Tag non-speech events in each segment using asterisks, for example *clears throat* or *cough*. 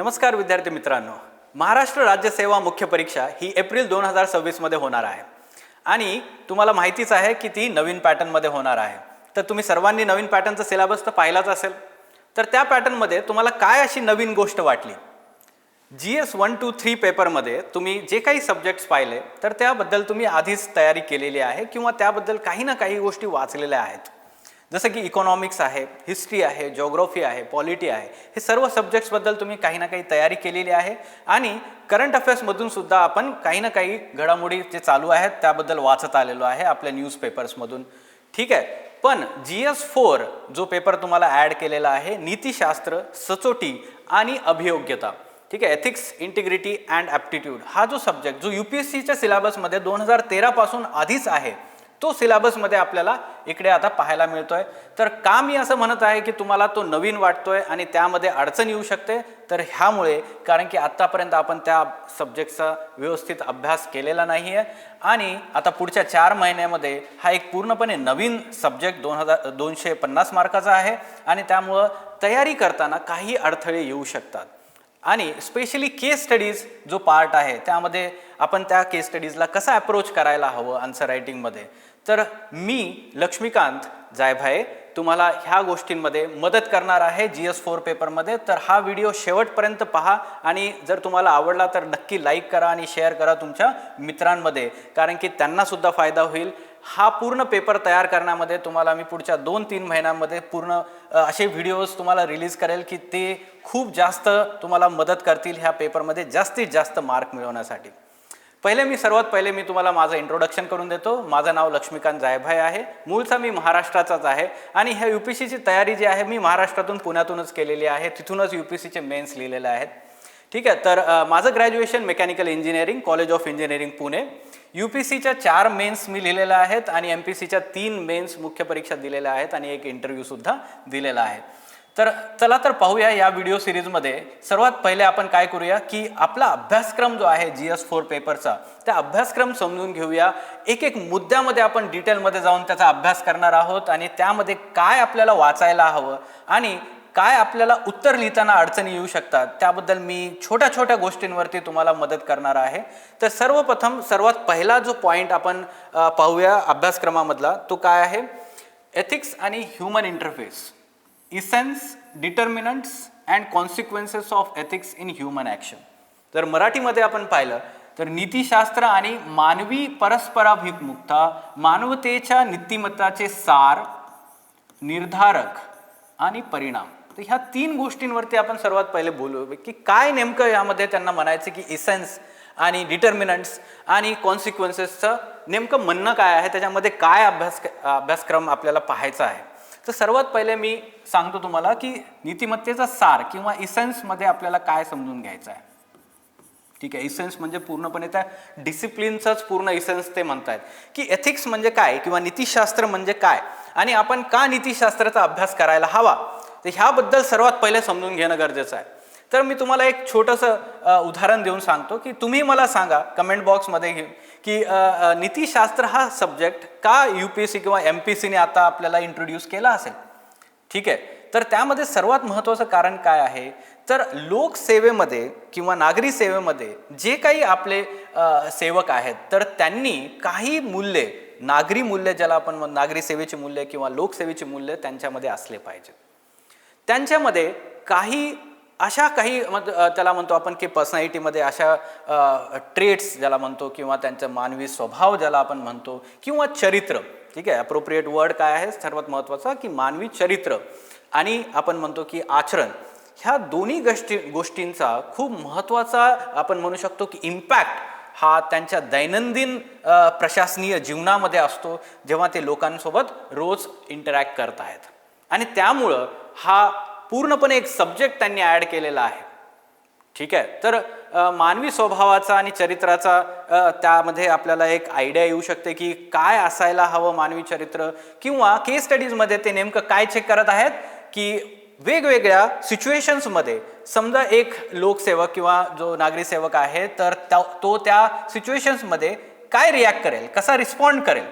नमस्कार विद्यार्थी मित्रांनो. महाराष्ट्र राज्य सेवा मुख्य परीक्षा ही एप्रिल दोन हजार सव्वीसमध्ये होणार आहे. आणि तुम्हाला माहितीच आहे की ती नवीन पॅटर्नमध्ये होणार आहे. तर तुम्ही सर्वांनी नवीन पॅटर्नचा सिलेबस तर पाहिलाच असेल. तर त्या पॅटर्नमध्ये तुम्हाला काय अशी नवीन गोष्ट वाटली? G S one two three पेपरमध्ये तुम्ही जे काही सब्जेक्ट्स पाहिले तर त्याबद्दल तुम्ही आधीच तयारी केलेली आहे किंवा त्याबद्दल काही ना काही गोष्टी वाचलेल्या आहेत. जसं की इकॉनॉमिक्स आहे हिस्ट्री आहे जॉग्रॉफी आहे पॉलिटी आहे हे सर्व सब्जेक्ट्सबद्दल तुम्ही काही ना काही तयारी केलेली आहे. आणि करंट अफेअर्समधून सुद्धा आपण काही ना काही घडामोडी जे चालू आहेत त्याबद्दल वाचत आलेलो आहे आपल्या न्यूजपेपर्समधून ठीक आहे? पण जी एस फोर जो पेपर तुम्हाला ॲड केलेला आहे नीतिशास्त्र सचोटी आणि अभियोग्यता. ठीक आहे? एथिक्स इंटिग्रिटी अँड ॲप्टिट्यूड हा जो सब्जेक्ट जो यू पी एस सीच्या सिलेबसमध्ये दोन हजार तेरापासून आधीच आहे तो सिलेबसमध्ये आपल्याला इकडे आता पाहायला मिळतोय. तर का मी असं म्हणत आहे की तुम्हाला तो नवीन वाटतोय आणि त्यामध्ये अडचण येऊ शकते? तर ह्यामुळे कारण की आत्तापर्यंत आपण त्या सब्जेक्टचा व्यवस्थित अभ्यास केलेला नाही आहे आणि आता पुढच्या चार महिन्यामध्ये हा एक पूर्णपणे नवीन सब्जेक्ट दोन हजार दोनशे पन्नास मार्काचा आहे आणि त्यामुळं तयारी करताना काही अडथळे येऊ शकतात. आणि स्पेशली केस स्टडीज जो पार्ट आहे त्यामध्ये आपण त्या केस स्टडीजला कसा अप्रोच करायला हवं आन्सर रायटिंगमध्ये तर मी लक्ष्मीकांत जायभाये तुम्हाला ह्या गोष्टींमध्ये मदत करणार आहे जी एस फोर पेपरमध्ये. तर हा व्हिडिओ शेवटपर्यंत पहा आणि जर तुम्हाला आवडला तर नक्की लाईक करा आणि शेअर करा तुमच्या मित्रांमध्ये कारण की त्यांनासुद्धा फायदा होईल. हा पूर्ण पेपर तयार करण्यामध्ये तुम्हाला मी पुढच्या दोन तीन महिन्यांमध्ये पूर्ण असे व्हिडिओज तुम्हाला रिलीज करेल की ते खूप जास्त तुम्हाला मदत करतील ह्या पेपरमध्ये जास्तीत जास्त मार्क मिळवण्यासाठी. पहिले मी सर्वात पहिले मी तुम्हाला माझं इंट्रोडक्शन करून देतो. माझं नाव लक्ष्मीकांत जायभाई आहे. मूळचा मी महाराष्ट्राचाच आहे. आणि ह्या यू पी सीची तयारी जी आहे मी महाराष्ट्रातून पुण्यातूनच केलेली आहे. तिथूनच यू पी सीचे मेन्स लिहिलेले आहेत. ठीक आहे तर माझं graduation mechanical engineering college of engineering Pune. U P सीच्या चार मेन्स मी लिहिलेल्या आहेत आणि एम पी सीच्या तीन मेन्स मुख्य परीक्षा दिलेल्या आहेत आणि एक इंटरव्ह्यूसुद्धा दिलेला आहे. तर चला तर पाहूया या व्हिडिओ सिरीजमध्ये सर्वात पहिले आपण काय करूया की आपला अभ्यासक्रम जो आहे जी एस फोर पेपरचा त्या अभ्यासक्रम समजून घेऊया. एक एक मुद्द्यामध्ये आपण डिटेलमध्ये जाऊन त्याचा अभ्यास करणार आहोत आणि त्यामध्ये काय आपल्याला वाचायला हवं आणि काय आपल्याला उत्तर लिहिताना अडचणी येऊ शकतात त्याबद्दल मी छोट्या छोट्या गोष्टींवरती तुम्हाला मदत करणार आहे. तर सर्वप्रथम सर्वात पहिला जो पॉईंट आपण पाहूया अभ्यासक्रमामधला तो काय आहे? एथिक्स आणि human interface essence determinants and consequences of ethics in human action जर मराठीमध्ये आपण पाहिलं तर नीतिशास्त्र आणि मानवी परस्पराभिमुखता मानवतेच्या नीतिमत्ताचे सार निर्धारक आणि परिणाम. तर ह्या तीन गोष्टींवरती आपण सर्वात पहिले बोलू की काय नेमकं यामध्ये त्यांना म्हणायचं की इसेन्स आणि डिटर्मिनंट्स आणि कॉन्सिक्वेन्सेसचं नेमकं म्हणणं काय आहे? त्याच्यामध्ये काय अभ्यास अभ्यासक्रम आपल्याला पाहायचा आहे? तर सर्वात पहिले मी सांगतो तुम्हाला की नीतिमत्तेचा सार किंवा इसेन्समध्ये आपल्याला काय समजून घ्यायचं आहे. ठीक आहे इसेन्स म्हणजे पूर्णपणे त्या डिसिप्लिनचाच पूर्ण इसेन्स ते म्हणतायत. की एथिक्स म्हणजे काय किंवा नीतिशास्त्र म्हणजे काय? आणि आपण का नीतिशास्त्राचा अभ्यास करायला हवा? तर ह्याबद्दल सर्वात पहिले समजून घेणं गरजेचं आहे. तर मी तुम्हाला एक छोटंसं उदाहरण देऊन सांगतो की तुम्ही मला सांगा कमेंट बॉक्समध्ये घेऊन की नीतीशास्त्र हा सब्जेक्ट का यू पी एस सी किंवा एम पी सीने आता आपल्याला इंट्रोड्यूस केला असेल? ठीक आहे. तर त्यामध्ये सर्वात महत्त्वाचं कारण काय आहे? तर लोकसेवेमध्ये किंवा नागरी सेवेमध्ये जे काही आपले सेवक आहेत तर त्यांनी काही मूल्ये नागरी मूल्य ज्याला आपण नागरी सेवेची मूल्य किंवा लोकसेवेची मूल्य त्यांच्यामध्ये असले पाहिजेत. त्यांच्यामध्ये काही अशा काही मग त्याला म्हणतो आपण की पर्सनॅलिटीमध्ये अशा ट्रेट्स ज्याला म्हणतो किंवा त्यांचं मानवी स्वभाव ज्याला आपण म्हणतो किंवा चरित्र ठीक आहे? अप्रोप्रिएट वर्ड काय आहे? सर्वात महत्त्वाचा की मानवी चरित्र आणि आपण म्हणतो की आचरण. ह्या दोन्ही गोष्टी गोष्टींचा खूप महत्त्वाचा आपण म्हणू शकतो की इम्पॅक्ट हा त्यांच्या दैनंदिन प्रशासनीय जीवनामध्ये असतो जेव्हा ते लोकांसोबत रोज इंटरॅक्ट करत आहेत आणि त्यामुळं हा पूर्णपणे एक सब्जेक्ट त्यांनी ॲड केलेला आहे. ठीक आहे? तर मानवी स्वभावाचा आणि चरित्राचा त्यामध्ये आपल्याला एक आयडिया येऊ शकते की काय असायला हवं मानवी चरित्र किंवा केस स्टडीजमध्ये ते नेमकं काय चेक करत आहेत की वेगवेगळ्या सिच्युएशन्समध्ये समजा एक लोकसेवक किंवा जो नागरी सेवक आहे तर त्या तो त्या सिच्युएशन्समध्ये काय रिॲक्ट करेल कसा रिस्पॉन्ड करेल?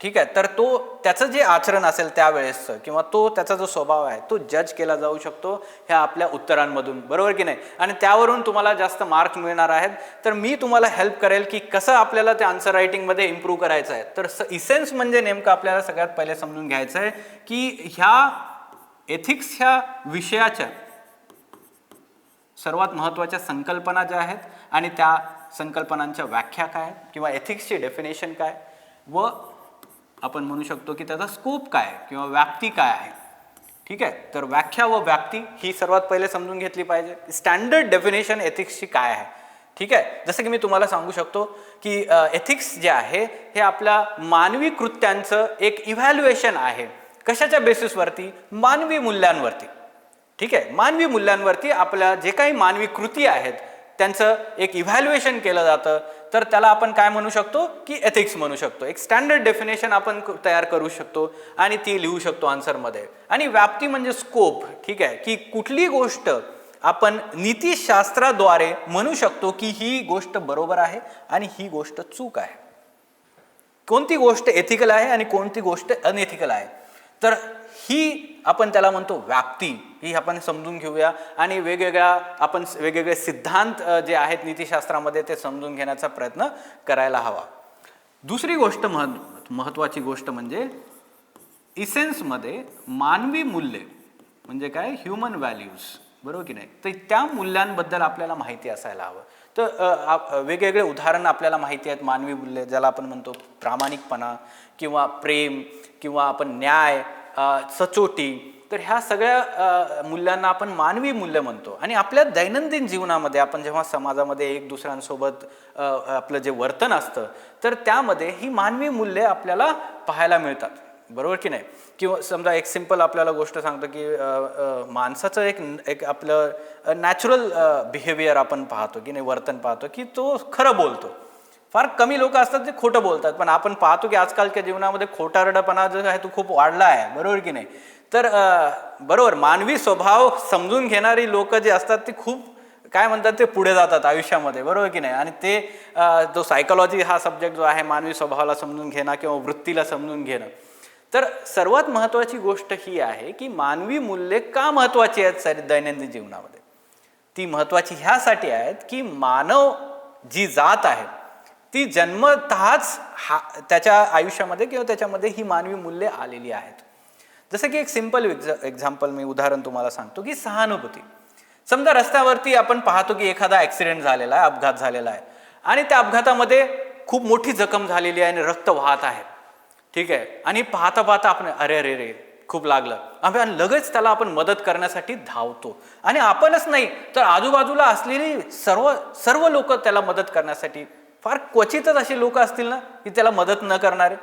ठीक आहे तर तो त्याचं जे आचरण असेल त्यावेळेसचं किंवा तो त्याचा जो स्वभाव आहे तो जज केला जाऊ शकतो ह्या आपल्या उत्तरांमधून बरोबर की नाही? आणि त्यावरून तुम्हाला जास्त मार्क मिळणार आहेत. तर मी तुम्हाला हेल्प करेल की कसं आपल्याला ते आन्सर रायटिंगमध्ये इम्प्रूव्ह करायचं आहे. तर इसेन्स म्हणजे नेमकं आपल्याला सगळ्यात पहिले समजून घ्यायचं आहे की ह्या एथिक्स ह्या विषयाच्या सर्वात महत्त्वाच्या संकल्पना ज्या आहेत आणि त्या संकल्पनांच्या व्याख्या काय किंवा एथिक्सची डेफिनेशन काय व आपण म्हणू शकतो की त्याचा स्कोप काय आहे किंवा व्याप्ती काय आहे. ठीक आहे? तर व्याख्या व व्याप्ती ही सर्वात पहिले समजून घेतली पाहिजे. स्टँडर्ड डेफिनेशन एथिक्सची काय आहे? ठीक आहे? जसं की मी तुम्हाला सांगू शकतो की एथिक्स जे आहे हे आपल्या मानवी कृत्यांचं एक इव्हॅल्युएशन आहे. कशाच्या बेसिसवरती मानवी मूल्यांवरती. ठीक आहे? मानवी मूल्यांवरती आपल्या जे काही मानवी कृती आहेत त्यांचं एक इव्हॅल्युएशन केलं जातं. तर त्याला आपण काय म्हणू शकतो? की एथिक्स म्हणू शकतो. एक स्टँडर्ड डेफिनेशन आपण तयार करू शकतो आणि ती लिहू शकतो आन्सरमध्ये आणि व्याप्ती म्हणजे स्कोप ठीक आहे? की कुठली गोष्ट आपण नीतीशास्त्राद्वारे म्हणू शकतो की ही गोष्ट बरोबर आहे आणि ही गोष्ट चूक आहे. कोणती गोष्ट एथिकल आहे आणि कोणती गोष्ट अनएथिकल आहे? तर ही आपण त्याला म्हणतो व्याप्ती. ही आपण समजून घेऊया. आणि वेगवेगळ्या आपण वेगवेगळे सिद्धांत जे आहेत नीतीशास्त्रामध्ये ते समजून घेण्याचा प्रयत्न करायला हवा. दुसरी गोष्ट मह महत्त्वाची गोष्ट म्हणजे इसेन्समध्ये मानवी मूल्ये म्हणजे काय? ह्युमन व्हॅल्यूज बरोबर की नाही? तर त्या मूल्यांबद्दल आपल्याला माहिती असायला हवं. तर वेगवेगळे उदाहरण आपल्याला माहिती आहेत मानवी मूल्य ज्याला आपण म्हणतो प्रामाणिकपणा किंवा प्रेम किंवा आपण न्याय सचोटी. तर ह्या सगळ्या मूल्यांना आपण मानवी मूल्य म्हणतो. आणि आपल्या दैनंदिन जीवनामध्ये आपण जेव्हा समाजामध्ये एक दुसऱ्यांसोबत आपलं जे वर्तन असतं तर त्यामध्ये ही मानवी मूल्ये आपल्याला पाहायला मिळतात. बरोबर की नाही? किंवा समजा एक सिंपल आपल्याला गोष्ट सांगतो की माणसाचं एक एक आपलं नॅचरल बिहेवियर आपण पाहतो की नाही वर्तन पाहतो की तो खरं बोलतो. फार कमी लोक असतात जे खोटं बोलतात. पण आपण पाहतो की आजकालच्या जीवनामध्ये खोटारडपणा जो आहे तो खूप वाढला आहे. बरोबर की नाही? तर बरोबर मानवी स्वभाव समजून घेणारी लोक जे असतात ते खूप काय म्हणतात ते पुढे जातात आयुष्यामध्ये. बरोबर की नाही? आणि ते जो सायकोलॉजी हा सब्जेक्ट जो आहे मानवी स्वभावाला समजून घेणं किंवा वृत्तीला समजून घेणं. तर सर्वात महत्त्वाची गोष्ट ही आहे की मानवी मूल्ये का महत्त्वाची आहेत सर दैनंदिन जीवनामध्ये? ती महत्त्वाची ह्यासाठी आहेत की मानव जी जात आहे ती जन्मतःच हा त्याच्या आयुष्यामध्ये किंवा त्याच्यामध्ये ही मानवी मूल्ये आलेली आहेत. जसं की एक सिंपल एक्झाम्पल मी उदाहरण तुम्हाला सांगतो की सहानुभूती. समजा रस्त्यावरती आपण पाहतो की एखादा ॲक्सिडेंट झालेला आहे अपघात झालेला आहे. आणि त्या अपघातामध्ये खूप मोठी जखम झालेली आहे आणि रक्त वाहत आहे. ठीक आहे? आणि पाहता पाहता आपण अरे अरे रे खूप लागलं. आम्ही आणि लगेच त्याला आपण मदत करण्यासाठी धावतो. आणि आपणच नाही तर आजूबाजूला असलेली सर्व सर्व लोक त्याला मदत करण्यासाठी फार क्वचितच असे लोक असतील ना की त्याला मदत न करणारे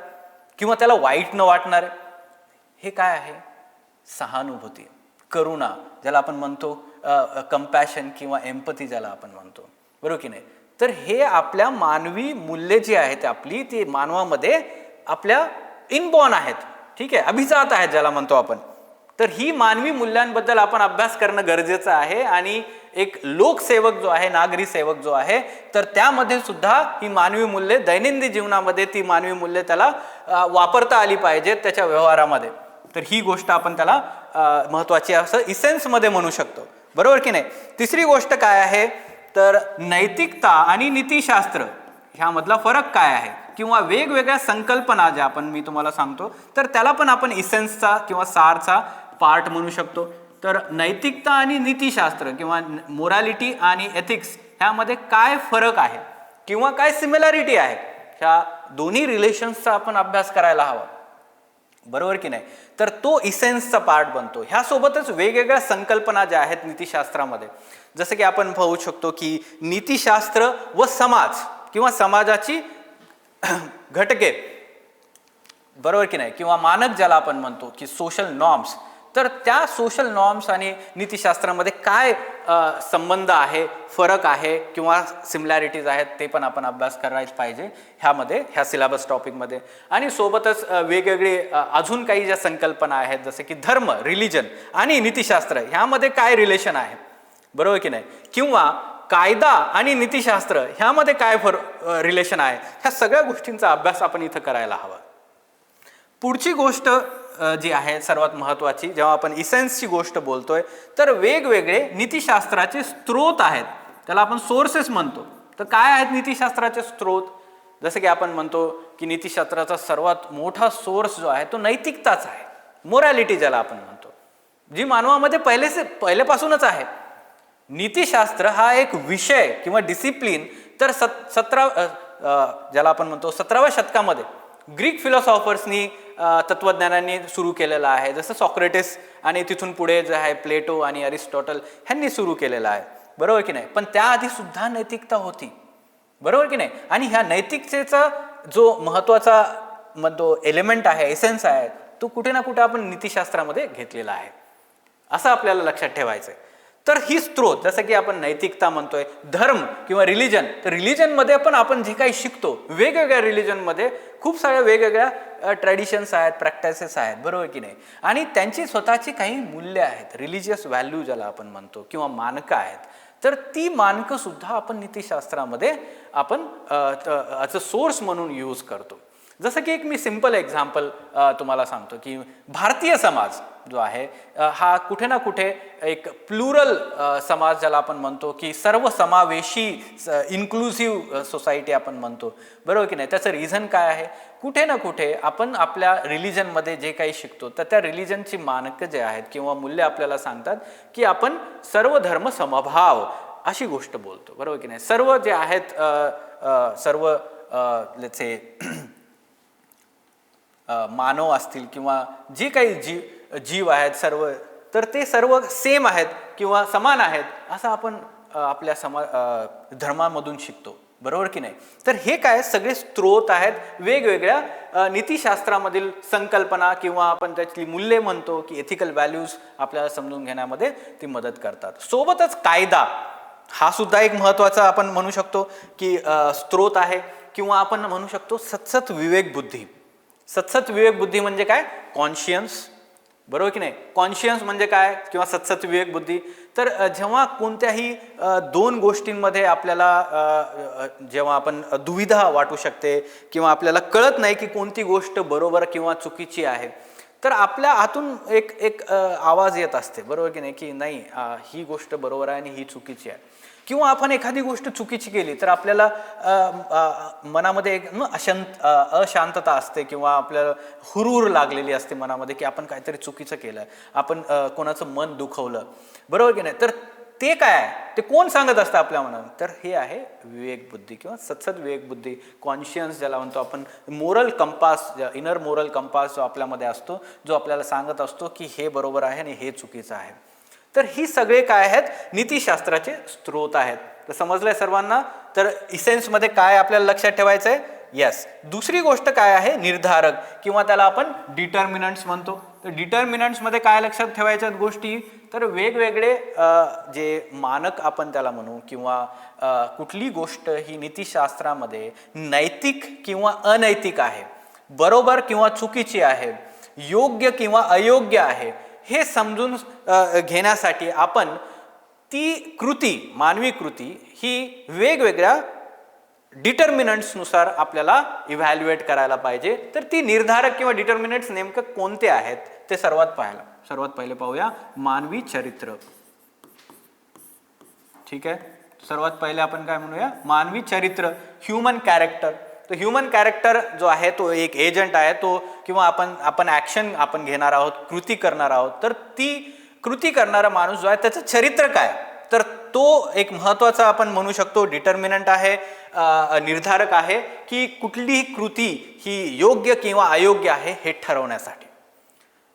किंवा त्याला वाईट न वाटणारे. हे काय आहे? सहानुभूती करुणा ज्याला आपण म्हणतो कम्पॅशन किंवा एम्पथी ज्याला आपण म्हणतो. बरोबर की नाही? तर हे आपल्या मानवी मूल्ये जी आहेत आपली ती मानवामध्ये आपल्या इनबॉर्न आहेत. ठीक आहे? अभिजात आहेत ज्याला म्हणतो आपण. तर ही मानवी मूल्यांबद्दल आपण अभ्यास करणं गरजेचं आहे आणि एक लोकसेवक जो आहे नागरी सेवक जो आहे तर त्यामध्ये सुद्धा ही मानवी मूल्ये दैनंदिन जीवनामध्ये ती मानवी मूल्ये त्याला वापरता आली पाहिजेत त्याच्या व्यवहारामध्ये. तर ही गोष्ट आपण त्याला महत्त्वाची असं इसेन्समध्ये म्हणू शकतो. बरोबर की नाही? तिसरी गोष्ट काय आहे? तर नैतिकता आणि नीतिशास्त्र ह्यामधला फरक काय आहे? किंवा वेगवेगळ्या संकल्पना ज्या आपण मी तुम्हाला सांगतो तर त्याला पण आपण इसेन्सचा किंवा सारचा पार्ट म्हणू शकतो. तर नैतिकता आणि नीतिशास्त्र किंवा मोरॅलिटी आणि एथिक्स ह्यामध्ये काय फरक आहे? किंवा काय सिमिलॅरिटी आहे? ह्या दोन्ही रिलेशन्सचा आपण अभ्यास करायला हवा. बरोबर की नाही? तर तो इसेन्सचा पार्ट बनतो. ह्यासोबतच वेगवेगळ्या संकल्पना ज्या आहेत नीतिशास्त्रामध्ये जसं की आपण पाहू शकतो की नीतीशास्त्र व समाज किंवा समाजाची *clears throat* घटके बरोबर की नाही? किंवा मानक ज्याला आपण म्हणतो की सोशल नॉर्म्स तर त्या सोशल नॉर्म्स आणि नीतिशास्त्रामध्ये काय संबंध आहे फरक आहे किंवा सिमिलॅरिटीज आहेत ते पण आपण अभ्यास करायच पाहिजे ह्यामध्ये ह्या सिलेबस टॉपिकमध्ये आणि सोबतच वेगवेगळे अजून काही ज्या संकल्पना आहेत जसे की धर्म रिलिजन आणि नीतिशास्त्र ह्यामध्ये काय रिलेशन आहे? बरोबर की नाही? किंवा कायदा आणि नीतीशास्त्र ह्यामध्ये काय फर रिलेशन आहे? ह्या सगळ्या गोष्टींचा अभ्यास आपण इथं करायला हवा. पुढची गोष्ट जी आहे सर्वात महत्त्वाची जेव्हा आपण इसेन्सची गोष्ट बोलतोय तर वेगवेगळे नीतिशास्त्राचे स्रोत आहेत. त्याला आपण सोर्सेस म्हणतो. तर काय आहेत नीतिशास्त्राचे स्रोत? जसं की आपण म्हणतो की नीतिशास्त्राचा सर्वात मोठा सोर्स जो आहे तो नैतिकताच आहे. मोरॅलिटी ज्याला आपण म्हणतो. जी मानवामध्ये पहिलेच पहिल्यापासूनच आहे. नीतिशास्त्र हा एक विषय किंवा डिसिप्लिन तर सत सतरा ज्याला आपण म्हणतो सतराव्या शतकामध्ये. ग्रीक फिलॉसॉफर्सनी तत्त्वज्ञानांनी सुरू केलेलं आहे. जसं सॉक्रेटिस आणि तिथून पुढे जे आहे प्लेटो आणि अरिस्टॉटल ह्यांनी सुरू केलेलं आहे. बरोबर की नाही? पण त्याआधी सुद्धा नैतिकता होती. बरोबर की नाही? आणि ह्या नैतिकतेचा जो महत्त्वाचा म्हणतो एलिमेंट आहे एसेन्स आहे तो कुठे ना कुठे आपण नीतिशास्त्रामध्ये घेतलेला आहे. असं आपल्याला लक्षात ठेवायचं आहे तर ही स्त्रोत जसं की आपण नैतिकता म्हणतोय धर्म किंवा रिलिजन तर रिलिजनमध्ये पण आपण जे काही शिकतो वेगवेगळ्या रिलिजनमध्ये खूप साऱ्या वेगवेगळ्या ट्रॅडिशन्स आहेत प्रॅक्टिसेस आहेत बरोबर की नाही? आणि त्यांची स्वतःची काही मूल्य आहेत रिलिजियस व्हॅल्यू ज्याला आपण म्हणतो किंवा मानकं आहेत. तर ती मानकंसुद्धा आपण नीतिशास्त्रामध्ये आपण ॲज सोर्स म्हणून यूज करतो. जसं की एक मी सिंपल एक्झाम्पल तुम्हाला सांगतो की भारतीय समाज जो आहे हा कुठे ना कुठे एक प्लुरल समाज ज्याला आपण म्हणतो की सर्व समावेशी इन्क्लुझिव्ह सोसायटी आपण म्हणतो. बरोबर की नाही? त्याचं रिझन काय आहे? कुठे ना कुठे आपण आपल्या रिलिजनमध्ये जे काही शिकतो तर त्या रिलिजनची मानकं जे आहेत किंवा मूल्य आपल्याला सांगतात की आपण सर्व धर्म समभाव अशी गोष्ट बोलतो. बरोबर की नाही? सर्व जे आहेत सर्व लेचे मानव असतील किंवा जे काही जीव जीव आहेत सर्व तर ते सर्व सेम आहेत किंवा समान आहेत असं आपण आपल्या समा धर्मामधून शिकतो. बरोबर की नाही? तर हे काय सगळे स्त्रोत आहेत वेगवेगळ्या नीतिशास्त्रामधील संकल्पना किंवा आपण त्यातली मूल्ये म्हणतो की एथिकल व्हॅल्यूज आपल्याला समजून घेण्यामध्ये ती मदत करतात. सोबतच कायदा हा सुद्धा एक महत्त्वाचा आपण म्हणू शकतो की स्त्रोत आहे किंवा आपण म्हणू शकतो सतसत विवेक बुद्धी. सतसत विवेक बुद्धी म्हणजे काय? कॉन्शियन्स बरोबर की नाही? कॉन्शियन्स म्हणजे काय? किंवा सतसत विवेक बुद्धी. तर जेव्हा कोणत्याही दोन गोष्टींमध्ये आपल्याला जेव्हा आपण दुविधा वाटू शकते किंवा आपल्याला कळत नाही की कोणती गोष्ट बरोबर किंवा चुकीची आहे तर आपल्या आतून एक एक आवाज येत असते. बरोबर की नाही? की नाही ही गोष्ट बरोबर आहे आणि ही चुकीची आहे. किंवा आपण एखादी गोष्ट चुकीची केली तर आपल्याला मनामध्ये एक अशांत अशांतता असते किंवा आपल्याला हुरूर लागलेली असते मनामध्ये की आपण काहीतरी चुकीचं केलं आपण कोणाचं मन दुखवलं. बरोबर की नाही? तर ते काय आहे? ते कोण सांगत असतं आपल्या मनात तर हे आहे विवेक बुद्धी किंवा सतसत विवेक बुद्धी कॉन्शियन्स ज्याला म्हणतो आपण moral compass inner moral compass जो आपल्यामध्ये असतो जो आपल्याला सांगत असतो की हे बरोबर आहे आणि हे चुकीचं आहे. तर ही सगळे काय आहेत? नीतीशास्त्राचे स्रोत आहेत. तर समजलंय सर्वांना? तर इसेन्समध्ये काय आपल्याला लक्षात ठेवायचं आहे येस दुसरी गोष्ट काय आहे? निर्धारक किंवा त्याला आपण डिटर्मिनंट्स म्हणतो. तर डिटर्मिनंट्समध्ये काय लक्षात ठेवायच्या गोष्टी? तर वेगवेगळे जे मानक आपण त्याला म्हणू किंवा कुठली गोष्ट ही नीतीशास्त्रामध्ये नैतिक किंवा अनैतिक आहे. बरोबर किंवा चुकीची आहे. योग्य किंवा अयोग्य आहे. हे समजून घेण्यासाठी आपण ती कृती मानवी कृती ही वेगवेगळ्या डिटर्मिनंट्सनुसार आपल्याला इव्हॅल्युएट करायला पाहिजे. तर ती निर्धारक किंवा डिटर्मिनंट्स नेमकं कोणते आहेत ते सर्वात पाहायला सर्वात पहिले पाहूया मानवी चरित्र. ठीक आहे? सर्वात पहिले आपण काय म्हणूया? मानवी चरित्र ह्युमन कॅरेक्टर तर ह्युमन कॅरेक्टर जो आहे तो एक एजंट आहे तो किंवा आपण आपण ॲक्शन आपण घेणार आहोत कृती करणार आहोत तर ती कृती करणारा माणूस जो आहे त्याचं चरित्र काय? तर तो एक महत्त्वाचा आपण म्हणू शकतो डिटर्मिनंट आहे निर्धारक आहे की कुठलीही कृती ही योग्य किंवा अयोग्य आहे हे ठरवण्यासाठी.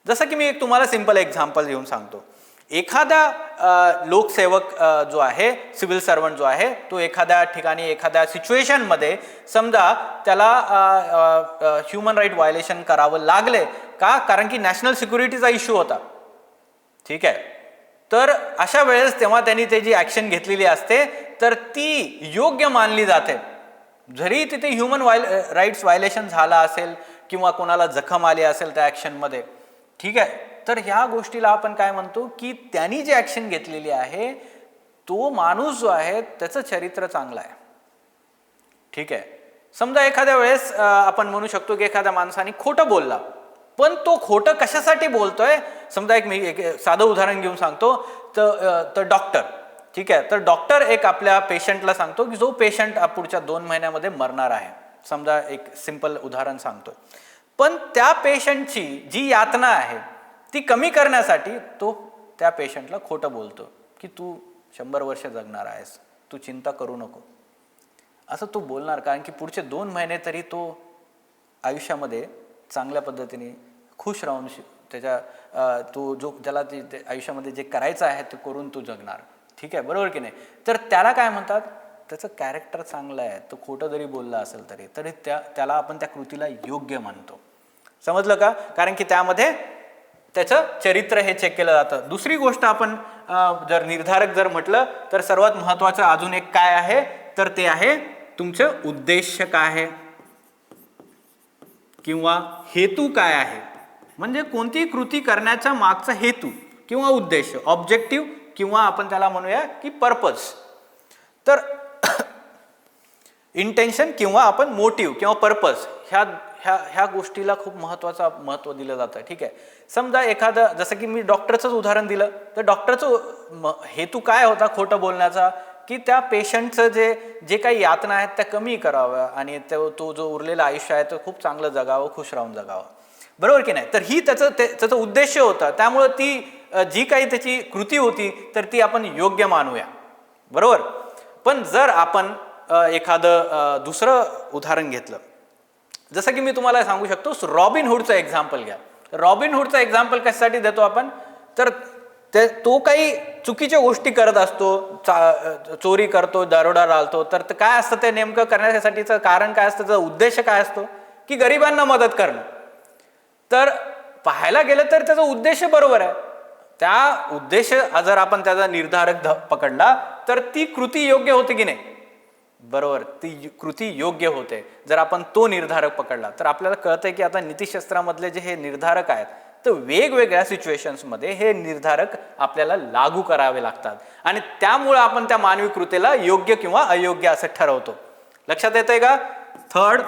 जसं की मी एक तुम्हाला सिंपल एक्झाम्पल देऊन सांगतो. एखादा लोकसेवक जो आहे सिव्हिल सर्वंट जो आहे तो एखाद्या ठिकाणी एखाद्या सिच्युएशनमध्ये समजा त्याला ह्युमन राईट व्हायलेशन करावं लागले का? कारण की नॅशनल सिक्युरिटीचा इश्यू होता. ठीक आहे? तर अशा वेळेस तेव्हा त्यांनी त्याची ॲक्शन घेतलेली असते तर ती योग्य मानली जाते. जरी तिथे ह्युमन वायल राईट्स व्हायलेशन झाला असेल किंवा कोणाला जखम आली असेल त्या ॲक्शनमध्ये. ठीक आहे? तर ह्या गोष्टीला आपण काय म्हणतो की त्यांनी जी ॲक्शन घेतलेली आहे तो माणूस जो आहे त्याचं चरित्र चांगलं आहे. ठीक आहे? समजा एखाद्या वेळेस आपण म्हणू शकतो की एखाद्या माणसाने खोटं बोलला पण तो खोटं कशासाठी बोलतोय? समजा एक मी एक साधं उदाहरण घेऊन सांगतो. तर तर डॉक्टर ठीक आहे? तर डॉक्टर एक आपल्या पेशंटला सांगतो की जो पेशंट पुढच्या दोन महिन्यामध्ये मरणार आहे. समजा एक सिंपल उदाहरण सांगतो पण त्या पेशंटची जी यातना आहे ती कमी करण्यासाठी तो त्या पेशंटला खोटं बोलतो की तू शंभर वर्ष जगणार आहेस तू चिंता करू नको. असं तो बोलणार कारण की पुढचे दोन महिने तरी तो आयुष्यामध्ये चांगल्या पद्धतीने खुश राहून त्याच्या तो जो ज्याला ते ते आयुष्यामध्ये जे करायचं आहे ते करून तो जगणार. ठीक आहे बरोबर की नाही? तर त्याला काय म्हणतात त्याचं कॅरेक्टर चांगलं आहे तो खोटं जरी बोलला असेल तरी तरी त्या त्याला आपण त्या कृतीला योग्य मानतो समजलं का? कारण की त्यामध्ये त्याचं चरित्र हे चेक केलं जातं. दुसरी गोष्ट आपण जर निर्धारक जर म्हटलं तर सर्वात महत्त्वाचं अजून एक काय आहे? तर ते आहे तुमचं उद्देश काय आहे? किंवा हेतू काय आहे? म्हणजे कोणती कृती करण्याचा मागचा हेतू किंवा उद्देश ऑब्जेक्टिव्ह किंवा आपण त्याला म्हणूया की पर्पज तर *coughs* इंटेन्शन किंवा आपण मोटिव्ह किंवा पर्पज ह्या ह्या ह्या गोष्टीला खूप महत्त्वाचा महत्त्व दिलं जातं ठीक आहे. समजा एखादं जसं की मी डॉक्टरचंच उदाहरण दिलं तर डॉक्टरचं हेतू काय होता खोटं बोलण्याचा? की त्या पेशंटचं जे जे काही यातना आहेत त्या कमी कराव्या आणि तो तो जो उरलेला आयुष्य आहे तो खूप चांगलं जगावं खुश राहून जगावं. बरोबर की नाही? तर ही त्याचं ते त्याचं उद्देश होता. त्यामुळं ती जी काही त्याची कृती होती तर ती आपण योग्य मानूया. बरोबर? पण जर आपण एखादं दुसरं उदाहरण घेतलं जसं की मी तुम्हाला सांगू शकतो रॉबिन हुडचं एक्झाम्पल घ्या. रॉबिन हुडचं एक्झाम्पल कशासाठी देतो आपण? तर ते तो काही चुकीच्या गोष्टी करत असतो चा चोरी करतो दारोडा रालतो तर काय असतं ते नेमकं करण्यासाठीचं कारण काय असतं त्याचा उद्देश काय असतो? की गरिबांना मदत करणं. तर पाहायला गेलं तर त्याचा उद्देश बरोबर आहे. त्या उद्देश जर आपण त्याचा निर्धारक ध- पकडला तर ती कृती योग्य होते की नाही? बरोबर ती कृती योग्य होते. जर आपण तो निर्धारक पकडला तर आपल्याला कळतंय की आता नीतिशास्त्रामधले जे हे निर्धारक आहेत तर वेगवेगळ्या सिच्युएशन्समध्ये हे निर्धारक आपल्याला लागू करावे लागतात. आणि त्यामुळं आपण त्या मानवी कृतीला योग्य किंवा अयोग्य असं ठरवतो. लक्षात येतंय का? थर्ड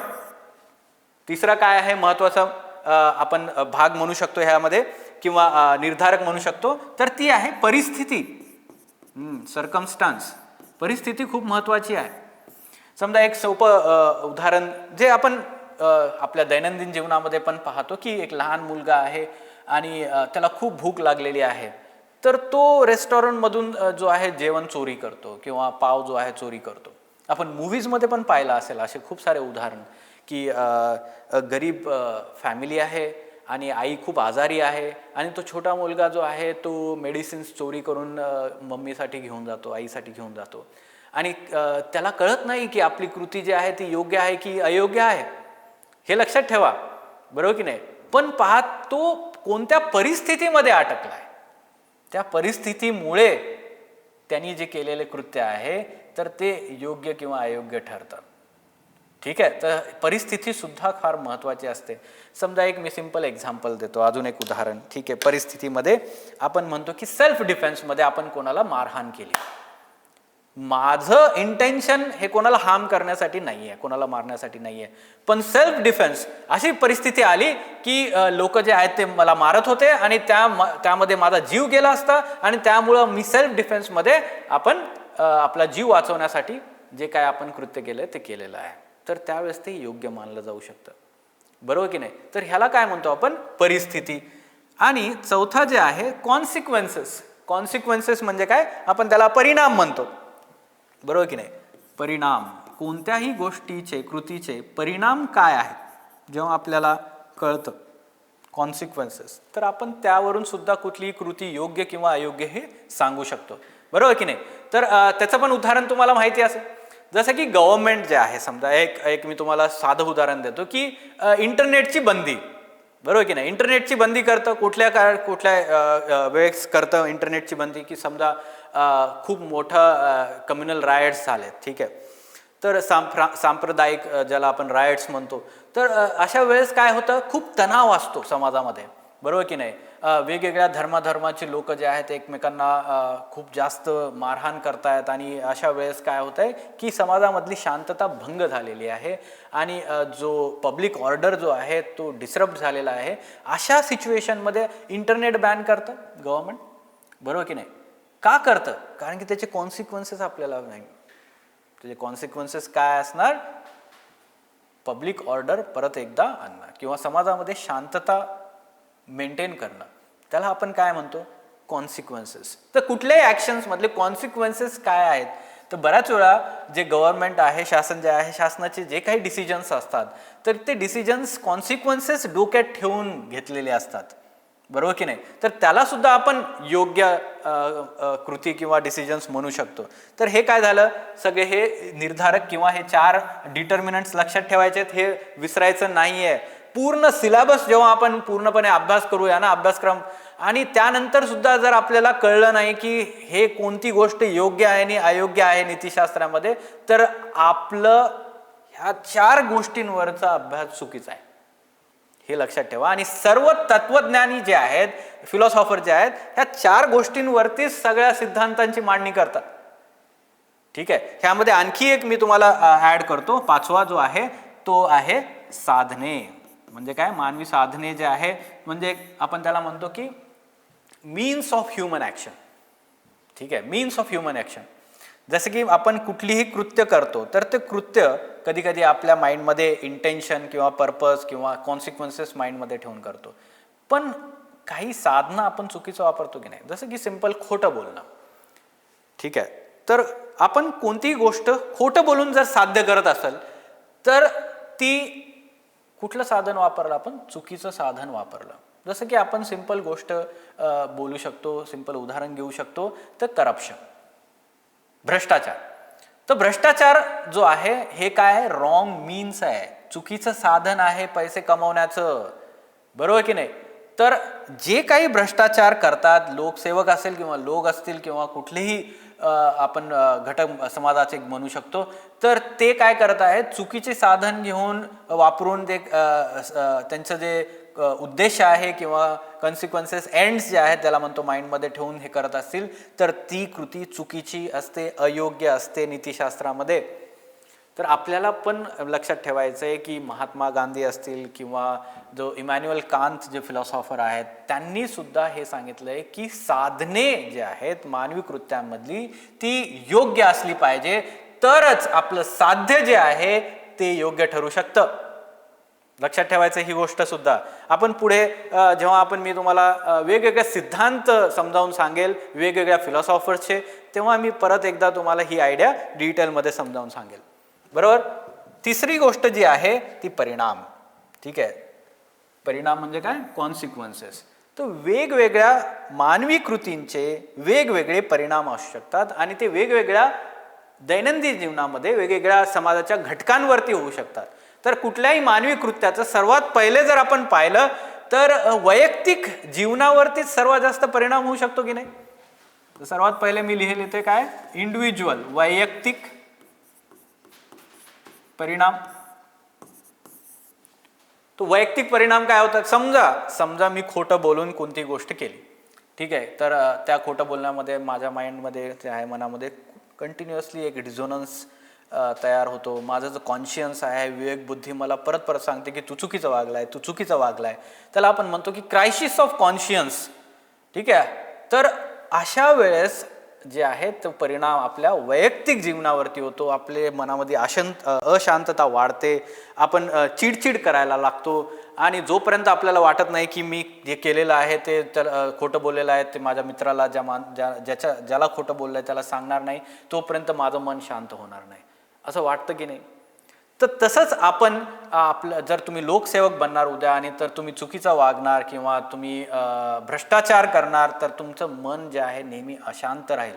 तिसरा काय आहे महत्त्वाचा? आपण भाग म्हणू शकतो ह्यामध्ये किंवा निर्धारक म्हणू शकतो तर ती आहे परिस्थिती. सरकमस्टान्स परिस्थिती खूप महत्वाची आहे. समजा एक सोपं उदाहरण जे आपण आपल्या दैनंदिन जीवनामध्ये पण पाहतो की एक लहान मुलगा आहे आणि त्याला खूप भूक लागलेली आहे. तर तो रेस्टॉरंटमधून जो आहे जेवण चोरी करतो किंवा पाव जो आहे चोरी करतो. आपण मूवीजमध्ये पण पाहिलं असेल असे खूप सारे उदाहरण की गरीब फॅमिली आहे आणि आई खूप आजारी आहे आणि तो छोटा मुलगा जो आहे तो मेडिसिन्स चोरी करून मम्मीसाठी घेऊन जातो आईसाठी घेऊन जातो. आणि त्याला कळत नाही की आपली कृती जी आहे ती योग्य आहे की अयोग्य आहे. हे लक्षात ठेवा. बरोबर की नाही? पण पहा तो कोणत्या परिस्थितीमध्ये अटकलाय? त्या परिस्थितीमुळे त्यांनी जे केलेले कृत्य आहे तर ते योग्य किंवा अयोग्य ठरतं. ठीक आहे? तर परिस्थितीसुद्धा फार महत्त्वाची असते. समजा एक मी सिंपल एक्झाम्पल देतो. अजून एक उदाहरण. ठीक आहे? परिस्थितीमध्ये आपण म्हणतो की सेल्फ डिफेन्समध्ये आपण कोणाला मारहाण केली. माझं इंटेन्शन हे कोणाला हार्म करण्यासाठी नाही आहे कोणाला मारण्यासाठी नाही आहे पण सेल्फ डिफेन्स अशी परिस्थिती आली की लोक जे आहेत ते मला मारत होते आणि त्या त्यामध्ये माझा जीव गेला असता आणि त्यामुळं मी सेल्फ डिफेन्समध्ये आपण आपला जीव वाचवण्यासाठी जे काय आपण कृत्य केलं ते केलेलं आहे. तर त्यावेळेस ते योग्य मानलं जाऊ शकतं. बरोबर की नाही? तर ह्याला काय म्हणतो आपण? परिस्थिती. आणि चौथा जे आहे कॉन्सिक्वेन्सेस कॉन्सिक्वेन्सेस म्हणजे काय? आपण त्याला परिणाम म्हणतो. बरोबर की नाही? परिणाम. कोणत्याही गोष्टीचे कृतीचे परिणाम काय आहेत? जेव्हा आपल्याला कळतं. कॉन्सिक्वेन्सेस तर आपण त्यावरून सुद्धा कुठलीही कृती योग्य किंवा अयोग्य हे सांगू शकतो. बरोबर की नाही? तर त्याचं पण उदाहरण तुम्हाला माहिती असेल. जसं की गव्हर्नमेंट जे आहे समजा एक एक मी तुम्हाला साधं उदाहरण देतो की इंटरनेटची बंदी. बरोबर की नाही? इंटरनेटची बंदी करतं कुठल्या का कुठल्या वेळेस करतं इंटरनेटची बंदी? की समजा खूप मोठं कम्युनल रायट्स झालेत ठीक आहे. तर सांप्रा सांप्रदायिक ज्याला आपण रायट्स म्हणतो. तर अशा वेळेस काय होतं? खूप तणाव असतो समाजामध्ये बरोबर की नाही? वेगवेगळ्या धर्माधर्माचे लोक जे आहेत एकमेकांना खूप जास्त मारहाण करतायत आणि अशा वेळेस काय होत आहे की समाजामधली शांतता भंग झालेली आहे आणि जो पब्लिक ऑर्डर जो आहे तो डिस्टर्ब झालेला आहे. अशा सिच्युएशनमध्ये इंटरनेट बॅन करतं गव्हर्मेंट बरोबर की नाही? का करतं? कारण की त्याचे कॉन्सिक्वन्सेस आपल्याला नाही. त्याचे कॉन्सिक्वन्सेस काय असणार? पब्लिक ऑर्डर परत एकदा आणणं किंवा समाजामध्ये शांतता मेंटेन करणं. त्याला आपण काय म्हणतो? कॉन्सिक्वन्सेस तर कुठल्याही ॲक्शन्समधले कॉन्सिक्वन्सेस काय आहेत? तर बऱ्याच वेळा जे गव्हर्नमेंट आहे शासन जे आहे शासनाचे जे काही डिसिजन्स असतात तर ते डिसिजन्स कॉन्सिक्वन्सेस डोक्यात ठेवून घेतलेले असतात. बरोबर की नाही? तर त्याला सुद्धा आपण योग्य कृती किंवा डिसिजन्स म्हणू शकतो. तर हे काय झालं? सगळे हे निर्धारक किंवा हे चार डिटर्मिनंट्स लक्षात ठेवायचे आहेत. हे विसरायचं नाही आहे पूर्ण सिलेबस जेव्हा आपण पूर्णपणे अभ्यास करूया ना अभ्यासक्रम आणि त्यानंतर सुद्धा जर आपल्याला कळलं नाही की हे कोणती गोष्ट योग्य आहे आणि अयोग्य आहे नीतिशास्त्रामध्ये तर आपलं ह्या चार गोष्टींवरचा अभ्यास चुकीचा आहे. हे लक्षात ठेवा. आणि सर्व तत्वज्ञानी जे आहेत फिलॉसॉफर जे आहेत ह्या चार गोष्टींवरतीच सगळ्या सिद्धांतांची मांडणी करतात. ठीक आहे? ह्यामध्ये आणखी एक मी तुम्हाला ऍड करतो. पाचवा जो आहे तो आहे साधने. म्हणजे काय? मानवी साधने जे आहे म्हणजे आपण त्याला म्हणतो की मीन्स ऑफ ह्युमन ॲक्शन ठीक आहे? मीन्स ऑफ ह्युमन ॲक्शन जसं की आपण कुठलीही कृत्य करतो तर ते कृत्य कधी कधी आपल्या माइंडमध्ये इंटेन्शन किंवा पर्पज किंवा कॉन्सिक्वन्सेस माइंडमध्ये ठेवून करतो. पण काही साधनं आपण चुकीचं वापरतो की नाही? जसं की सिंपल खोटं बोलणं. ठीक आहे? तर आपण कोणतीही गोष्ट खोटं बोलून जर साध्य करत असेल तर ती कुठलं साधन वापरलं आपण? चुकीचं साधन वापरलं. जसं की आपण सिंपल गोष्ट बोलू शकतो सिंपल उदाहरण घेऊ शकतो तर करप्शन भ्रष्टाचार. तर भ्रष्टाचार जो आहे हे काय रॉंग मीन्स आहे. चुकीचं साधन आहे पैसे कमवण्याचं. बरोबर की नाही? तर जे काही भ्रष्टाचार करतात लोकसेवक असेल किंवा लोक असतील किंवा कुठलेही आपण घटक समाजाचे म्हणू शकतो तर ते काय करत आहेत? चुकीचे साधन घेऊन वापरून ते त्यांचं जे उद्देश आहे किंवा कन्सिक्वन्सेस एंड्स जे आहेत त्याला म्हणतो माइंडमध्ये ठेवून हे करत असतील तर ती कृती चुकीची असते अयोग्य असते नीतिशास्त्रामध्ये. तर आपल्याला पण लक्षात ठेवायचं आहे की महात्मा गांधी असतील किंवा जो इमॅन्युअल कांत जे फिलॉसॉफर आहेत त्यांनी सुद्धा हे सांगितलं आहे की साधने जे आहेत मानवी कृत्यांमधली ती योग्य असली पाहिजे तरच आपलं साध्य जे आहे ते योग्य ठरू शकतं. लक्षात ठेवायचं ही गोष्ट सुद्धा. आपण पुढे जेव्हा आपण मी तुम्हाला वेगवेगळे सिद्धांत समजावून सांगेल वेगवेगळ्या फिलॉसॉफर्सचे तेव्हा मी परत एकदा तुम्हाला ही आयडिया डिटेलमध्ये समजावून सांगेल. बरोबर? तिसरी गोष्ट जी आहे ती परिणाम. ठीक आहे? परिणाम म्हणजे काय? कॉन्सिक्वन्सेस तर वेगवेगळ्या मानवी कृतींचे वेगवेगळे परिणाम असू शकतात आणि ते वेगवेगळ्या दैनंदिन जीवनामध्ये वेगवेगळ्या समाजाच्या घटकांवरती होऊ शकतात. तर कुठल्याही मानवी कृत्याचं सर्वात पहिले जर आपण पाहिलं तर वैयक्तिक जीवनावरतीच सर्वात जास्त परिणाम होऊ शकतो की नाही? तर सर्वात पहिले मी लिहिले ते काय? इंडिव्हिज्युअल वैयक्तिक परिणाम. तो वैयक्तिक परिणाम काय होतात? समजा समजा मी खोटं बोलून कोणती गोष्ट केली. ठीक आहे? तर त्या खोटं बोलण्यामध्ये माझ्या माइंडमध्ये ते आहे मनामध्ये कंटिन्युअसली एक डिझोनन्स तयार होतो. माझं जो कॉन्शियन्स आहे विवेक बुद्धी मला परत परत सांगते की तू चुकीचं वागलाय तू चुकीचं वागलाय. त्याला आपण म्हणतो की क्रायसिस ऑफ कॉन्शियन्स ठीक आहे? तर अशा वेळेस जे आहे तो परिणाम आपल्या वैयक्तिक जीवनावरती होतो. आपले मनामध्ये अशांत अशांतता वाढते. आपण चिडचिड करायला लागतो. आणि जोपर्यंत आपल्याला वाटत नाही की मी जे केलेलं आहे ते त्याला खोटं बोललेलं आहे ते माझ्या मित्राला ज्या मान ज्या ज्याच्या ज्याला खोटं बोललं आहे त्याला सांगणार नाही तोपर्यंत माझं मन शांत होणार नाही. असं वाटतं की नाही. तर तसंच आपण आपलं जर तुम्ही लोकसेवक बनणार उद्या आणि तर तुम्ही चुकीचा वागणार किंवा तुम्ही भ्रष्टाचार करणार तर तुमचं मन जे आहे नेहमी अशांत राहील.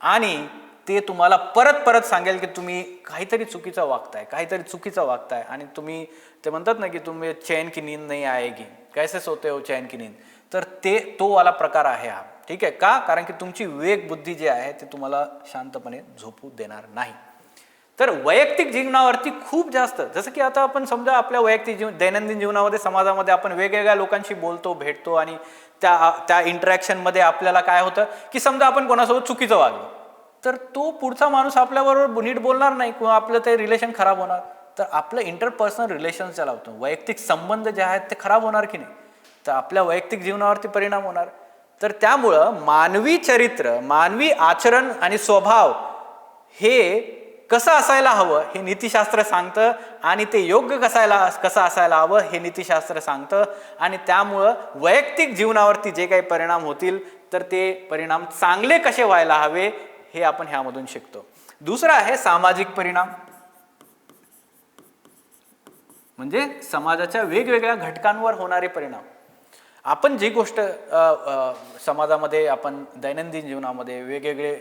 आणि ते तुम्हाला परत परत सांगेल की तुम्ही काहीतरी चुकीचं वागताय काहीतरी चुकीचं वागताय आणि तुम्ही ते म्हणतात ना की तुम्ही चैन की नींद नाही आएगी. कैसे सोते हो चैन की नींद? तर ते तो वाला प्रकार आहे हा. ठीक आहे? का? कारण की तुमची विवेक बुद्धी जी आहे ते तुम्हाला शांतपणे झोपू देणार नाही. तर वैयक्तिक जीवनावरती खूप जास्त जसं की आता आपण समजा आपल्या वैयक्तिक जीवन दैनंदिन जीवनामध्ये समाजामध्ये आपण वेगवेगळ्या लोकांशी बोलतो भेटतो आणि त्या त्या इंटरॅक्शनमध्ये आपल्याला काय होतं की समजा आपण कोणासोबत चुकीचं वागलो तर तो पुढचा माणूस आपल्याबरोबर नीट बोलणार नाही किंवा आपलं ते रिलेशन खराब होणार. तर आपलं इंटरपर्सनल रिलेशन ज्याला होतं वैयक्तिक संबंध जे आहेत ते खराब होणार की नाही? तर आपल्या वैयक्तिक जीवनावरती परिणाम होणार. तर त्यामुळं मानवी चरित्र मानवी आचरण आणि स्वभाव हे कसं असायला हवं हे नीतिशास्त्र सांगतं आणि ते योग्य कसायला कसं असायला हवं हे नीतिशास्त्र सांगतं. आणि त्यामुळं वैयक्तिक जीवनावरती जे काही परिणाम होतील तर ते परिणाम चांगले कसे व्हायला हवे हे आपण ह्यामधून शिकतो. दुसरं आहे सामाजिक परिणाम. म्हणजे समाजाच्या वेगवेगळ्या घटकांवर होणारे परिणाम. आपण जी गोष्ट समाजामध्ये आपण दैनंदिन जीवनामध्ये वेगवेगळे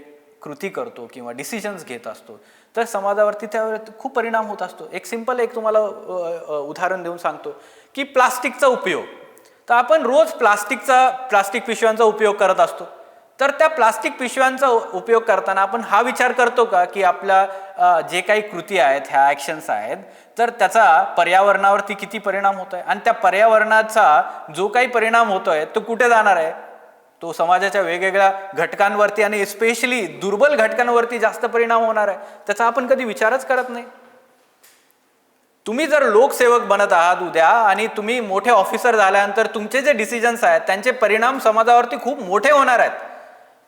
कृती करतो किंवा डिसिजन्स घेत असतो. तर समाजावरती त्यावर खूप परिणाम होत असतो. एक सिंपल एक तुम्हाला उदाहरण देऊन सांगतो की प्लास्टिकचा उपयोग. तर आपण रोज प्लास्टिकचा प्लास्टिक पिशव्यांचा उपयोग करत असतो. तर त्या प्लास्टिक पिशव्यांचा उपयोग करताना आपण हा विचार करतो का की आपल्या जे काही कृती आहेत ह्या ॲक्शन्स आहेत तर त्याचा पर्यावरणावरती किती परिणाम होत आहे आणि त्या पर्यावरणाचा जो काही परिणाम होतोय तो कुठे जाणार आहे? तो समाजाच्या वेगवेगळ्या घटकांवरती आणि स्पेशली दुर्बल घटकांवरती जास्त परिणाम होणार आहे. त्याचा आपण कधी विचारच करत नाही. तुम्ही जर लोकसेवक बनत आहात उद्या आणि तुम्ही मोठे ऑफिसर झाल्यानंतर तुमचे जे डिसिजन्स आहेत त्यांचे परिणाम समाजावरती खूप मोठे होणार आहेत.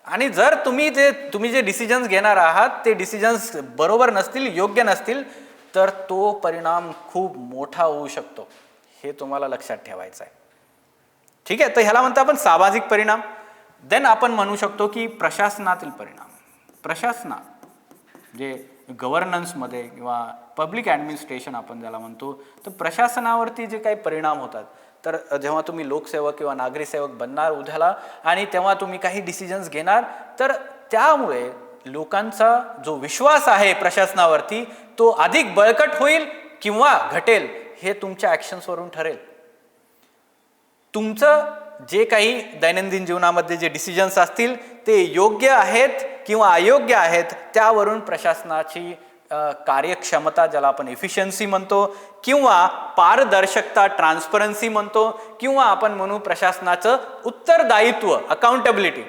आणि जर तुम्ही ते तुम्ही जे डिसिजन्स घेणार आहात ते डिसिजन्स बरोबर नसतील योग्य नसतील तर तो परिणाम खूप मोठा होऊ शकतो. हे तुम्हाला लक्षात ठेवायचं आहे. ठीक आहे? तर ह्याला म्हणतो आपण सामाजिक परिणाम. देन आपण म्हणू शकतो की प्रशासनातील परिणाम. प्रशासनात जे गव्हर्नन्समध्ये किंवा पब्लिक ॲडमिनिस्ट्रेशन आपण ज्याला म्हणतो तर प्रशासनावरती जे काही परिणाम होतात तर जेव्हा तुम्ही लोकसेवक किंवा नागरी सेवक बनणार उद्याला आणि तेव्हा तुम्ही काही डिसिजन्स घेणार तर त्यामुळे लोकांचा जो विश्वास आहे प्रशासनावरती तो अधिक बळकट होईल किंवा घटेल हे तुमच्या ॲक्शन्सवरून ठरेल. तुमचं जे काही दैनंदिन जीवनामध्ये जे डिसिजन्स असतील ते योग्य आहेत किंवा अयोग्य आहेत त्यावरून प्रशासनाची कार्यक्षमता ज्याला आपण एफिशियन्सी म्हणतो किंवा पारदर्शकता ट्रान्सपरन्सी म्हणतो किंवा आपण म्हणू प्रशासनाचं उत्तरदायित्व अकाउंटेबिलिटी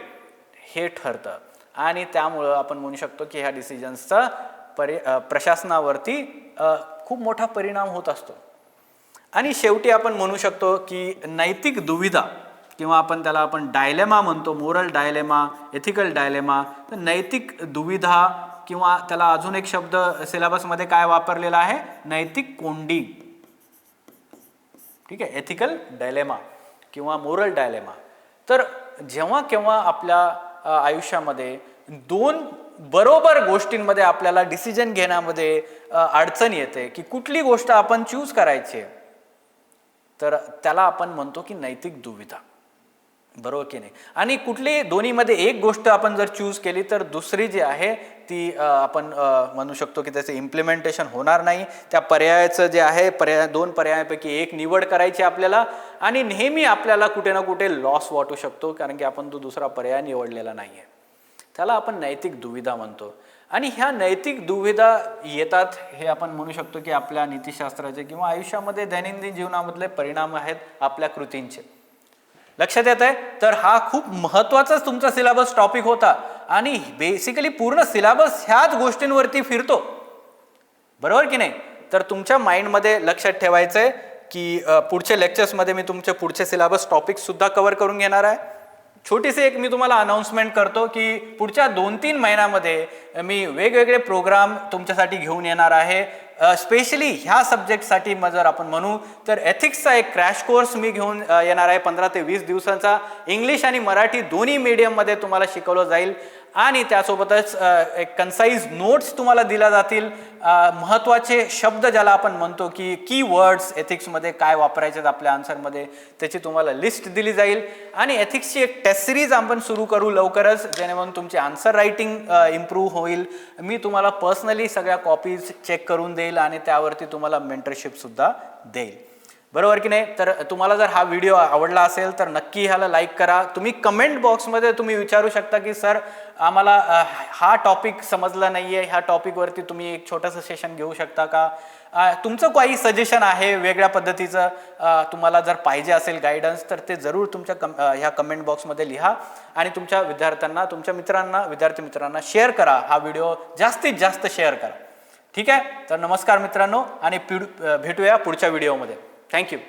हे ठरतं. आणि त्यामुळं आपण म्हणू शकतो की ह्या डिसिजन्सचा परि प्रशासनावरती खूप मोठा परिणाम होत असतो. आणि शेवटी आपण म्हणू शकतो की नैतिक दुविधा किंवा आपण त्याला आपण डायलेमा म्हणतो मोरल डायलेमा एथिकल डायलेमा तर नैतिक दुविधा किंवा त्याला अजून एक शब्द सिलेबसमध्ये काय वापरलेला आहे? नैतिक कोंडी. ठीक आहे? एथिकल डायलेमा किंवा मोरल डायलेमा तर जेव्हा केव्हा आपल्या आयुष्यामध्ये दोन बरोबर गोष्टींमध्ये आपल्याला डिसिजन घेण्यामध्ये अडचण येते की कुठली गोष्ट आपण चूज करायची आहे तर त्याला आपण म्हणतो की नैतिक दुविधा. बरोबर की नाही? आणि कुठली दोन्हीमध्ये एक गोष्ट आपण जर चूज केली तर दुसरी जी आहे ती आपण म्हणू शकतो की त्याचं इम्प्लिमेंटेशन होणार नाही. त्या पर्यायाचं जे आहे पर्याय दोन पर्यायापैकी एक निवड करायची आपल्याला आणि नेहमी आपल्याला कुठे ना कुठे लॉस वाटू शकतो कारण की आपण तो दुसरा पर्याय निवडलेला नाही आहे त्याला आपण नैतिक दुविधा म्हणतो. आणि ह्या नैतिक दुविधा येतात हे आपण म्हणू शकतो की आपल्या नीतिशास्त्राचे किंवा आयुष्यामध्ये दैनंदिन जीवनामधले परिणाम आहेत आपल्या कृतींचे. लक्षात येत आहे तर हा खूप महत्त्वाचाच तुमचा सिलेबस टॉपिक होता. आणि बेसिकली पूर्ण सिलेबस ह्याच गोष्टींवरती फिरतो. बरोबर की नाही? तर तुमच्या माइंडमध्ये लक्षात ठेवायचं आहे की पुढच्या लेक्चर्समध्ये मी तुमचे पुढचे सिलेबस टॉपिकसुद्धा कव्हर करून घेणार आहे. छोटीशी एक मी तुम्हाला अनाऊन्समेंट करतो की पुढच्या दोन तीन महिन्यामध्ये मी वेगवेगळे प्रोग्राम तुमच्यासाठी घेऊन येणार आहे. स्पेशली ह्या सब्जेक्टसाठी मग जर आपण म्हणू तर एथिक्सचा एक क्रॅश कोर्स मी घेऊन येणार आहे पंधरा ते वीस दिवसांचा. इंग्लिश आणि मराठी दोन्ही मीडियममध्ये तुम्हाला शिकवलं जाईल. आणि त्यासोबतच एक कन्साईज नोट्स तुम्हाला दिल्या जातील. महत्त्वाचे शब्द ज्याला आपण म्हणतो की की वर्ड्स एथिक्समध्ये काय वापरायचे आहेत आपल्या आन्सरमध्ये त्याची तुम्हाला लिस्ट दिली जाईल. आणि एथिक्सची एक टेस्ट सिरीज आपण सुरू करू लवकरच जेणेकरून तुमची आन्सर रायटिंग इम्प्रूव्ह होईल. मी तुम्हाला पर्सनली सगळ्या कॉपीज चेक करून देईल आणि त्यावरती तुम्हाला मेंटरशिपसुद्धा देईल. बरोबर की नाही? तर तुम्हाला जर हा व्हिडिओ आवडला असेल तर नक्की ह्याला लाईक करा. तुम्ही कमेंट बॉक्समध्ये तुम्ही विचारू शकता की सर आम्हाला हा टॉपिक समजला नाही आहे ह्या टॉपिकवरती तुम्ही एक छोटंसं सेशन घेऊ शकता का? तुमचं काही सजेशन आहे वेगळ्या पद्धतीचं तुम्हाला जर पाहिजे असेल गायडन्स तर ते जरूर तुमच्या कम ह्या कमेंट बॉक्समध्ये लिहा आणि तुमच्या विद्यार्थ्यांना तुमच्या मित्रांना विद्यार्थी मित्रांना शेअर करा. हा व्हिडिओ जास्तीत जास्त शेअर करा. ठीक आहे? तर नमस्कार मित्रांनो आणि पिढ भेटूया पुढच्या व्हिडिओमध्ये Thank you.